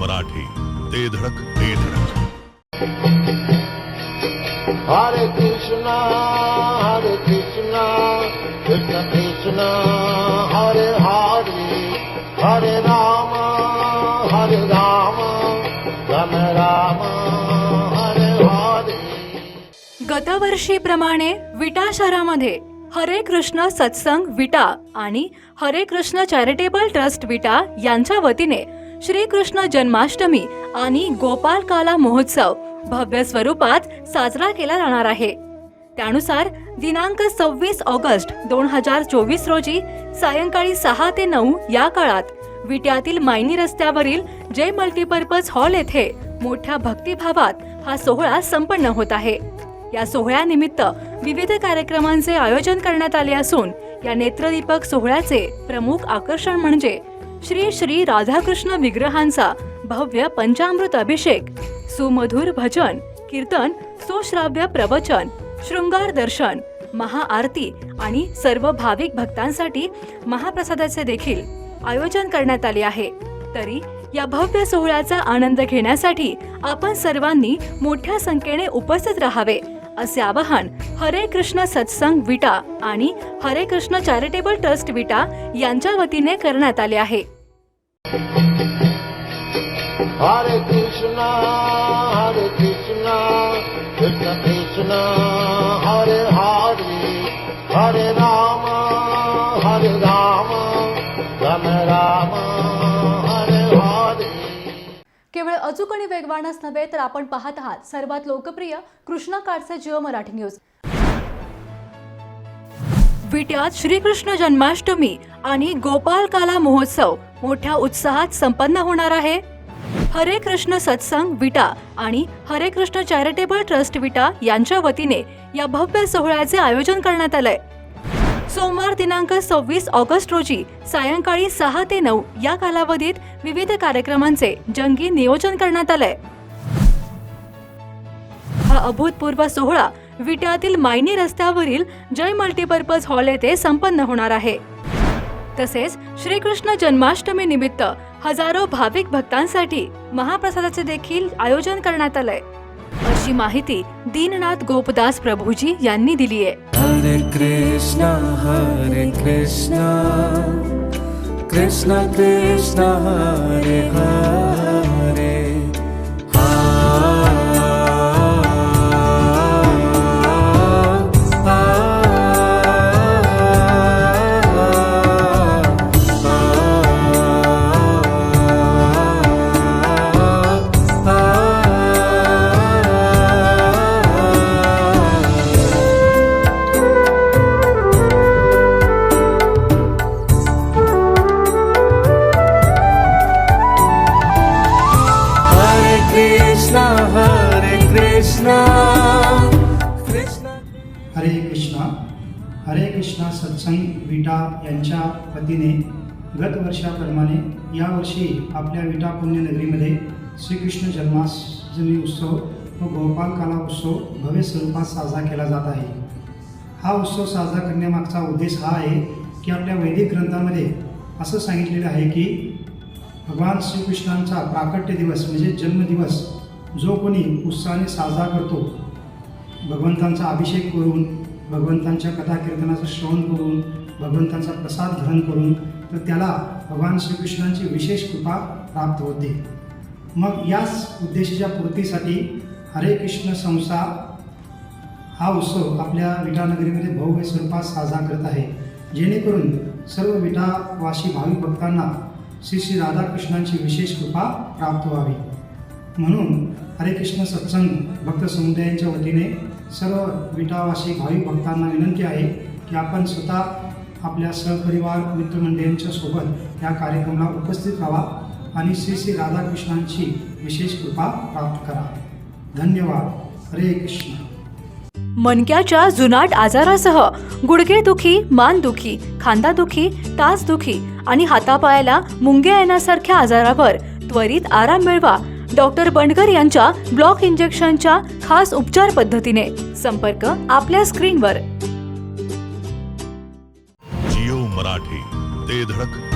मराठी ते धडक ते धडक. हरे कृष्णा हरे कृष्णा कृष्ण कृष्णा हरे हरे हरे राम हरे राम धन राम हरे हरे. गतवर्षीप्रमाणे विटा शहरामध्ये हरे कृष्ण सत्संग विटा आणि हरे कृष्ण चॅरिटेबल ट्रस्ट विटा यांच्या वतीने श्रीकृष्ण जन्माष्टमी आणि गोपाल काला महोत्सव भव्य स्वरूपात साजरा केला जाणार आहे. त्यानुसार दिनांक सव्वीस ऑगस्ट दोन हजार चोवीस रोजी सायंकाळी सहा ते नऊ या काळात विट्यातील मायनी रस्त्यावरील जय मल्टीपर्पज हॉल येथे मोठ्या भक्तिभावात हा सोहळा संपन्न होत आहे. या सोहळ्यानिमित्त विविध कार्यक्रमांचे आयोजन करण्यात आले असून या नेत्रदीपक सोहळ्याचे प्रमुख आकर्षण म्हणजे श्री श्री राधाकृष्ण विग्रहांचा भव्य पंचामृत अभिषेक सुमधुर भजन कीर्तन सुश्राव्य प्रवचन शृंगार दर्शन महाआरती आणि सर्व भाविक भक्तांसाठी महाप्रसादाचे देखील आयोजन करण्यात आले आहे. तरी या भव्य सोहळ्याचा आनंद घेण्यासाठी आपण सर्वांनी मोठ्या संख्येने उपस्थित राहावे. असे आवाहन हरे कृष्ण सत्संग विटा आणि हरे कृष्ण चॅरिटेबल ट्रस्ट विटा यांच्या वतीने करण्यात आले आहे. हरे कृष्ण हरे कृष्ण कृष्ण कृष्ण हरे हरे हरे राम हरे राम राम राम। केवळ अचूक आणि वेगवानच नव्हे तर आपण पाहत आहात सर्वात लोकप्रिय कृष्णा काडचे जिओ मराठी न्यूज. विट्यात श्रीकृष्ण जन्माष्टमी आणि गोपाल काला महोत्सव मोठ्या उत्साहात संपन्न होणार आहे. हरे कृष्ण सत्संग विटा आणि हरे कृष्ण चॅरिटेबल ट्रस्ट विटा यांच्या वतीने या भव्य सोहळ्याचे आयोजन करण्यात आलंय. सोमवार दिनांक सव्वीस ऑगस्ट रोजी सायंकाळी सहा ते नऊ या कालावधीत विविध कार्यक्रमांचे जंगी नियोजन करण्यात आलंय. हा अभूतपूर्व सोहळा विट्यातील मायनी रस्त्यावरील जय मल्टीपर्पज हॉल येथे संपन्न होणार आहे. तसेच श्रीकृष्ण जन्माष्टमी निमित्त हजारो भाविक भक्तांसाठी महाप्रसादाचे देखील आयोजन करण्यात आलंय. अशी माहिती दीननाथ गोपदास प्रभूजी यांनी दिली आहे. हरे कृष्णा हरे कृष्णा. कृष्णा कृष्णा हरे हरे. हरे कृष्णा हरे कृष्णा सत्संग विटा यांच्या वतीने गत वर्षाप्रमाणे यावर्षी आपल्या विटा पुण्यनगरीमध्ये श्रीकृष्ण जन्माष्टमी उत्सव व गोपाल काला उत्सव भव्य स्वरूपात साजरा केला जात आहे. हा उत्सव साजरा करण्यामागचा उद्देश हा आहे की आपल्या वैदिक ग्रंथामध्ये असं सांगितलेलं आहे की भगवान श्रीकृष्णांचा प्राकट्य दिवस म्हणजे जन्मदिवस जो कोणी उत्साहाने साजरा करतो भगवंतांचा अभिषेक करून भगवंतांच्या कथा कीर्तनाचं श्रवण करून भगवंतांचा प्रसाद ग्रहण करून तर त्याला भगवान श्रीकृष्णांची विशेष कृपा प्राप्त होते. मग याच उद्देशाच्या पूर्तीसाठी हरे कृष्ण संस्था हा उत्सव आपल्या विटानगरीमध्ये भव्य स्वरूपात साजरा करत आहे. जेणेकरून सर्व विटावासी भाविक भक्तांना श्री श्री राधाकृष्णांची विशेष कृपा प्राप्त व्हावी. म्हणून हरे कृष्ण सत्संग भक्त समुदायांच्या वतीने सर्व विटावासी भाविक भक्तांना विनंती आहे की आपण स्वतः आपल्या सहपरिवार मित्रमंडळींच्या सोबत या कार्यक्रमाला उपस्थित राहा आणि श्री श्री राधाकृष्णांची विशेष कृपा प्राप्त करा. धन्यवाद. हरे कृष्ण. मणक्याच्या जुनाट आजारासह गुडघेदुखी मानदुखी खांदादुखी टाचदुखी आणि हातापायाला मुंग्या येण्यासारख्या आजारावर त्वरित आराम मिळवा. डॉक्टर बंडकर यांच्या ब्लॉक इंजेक्शनच्या खास उपचार पद्धतीने. संपर्क आपल्या स्क्रीनवर. जिओ मराठी ते धडक.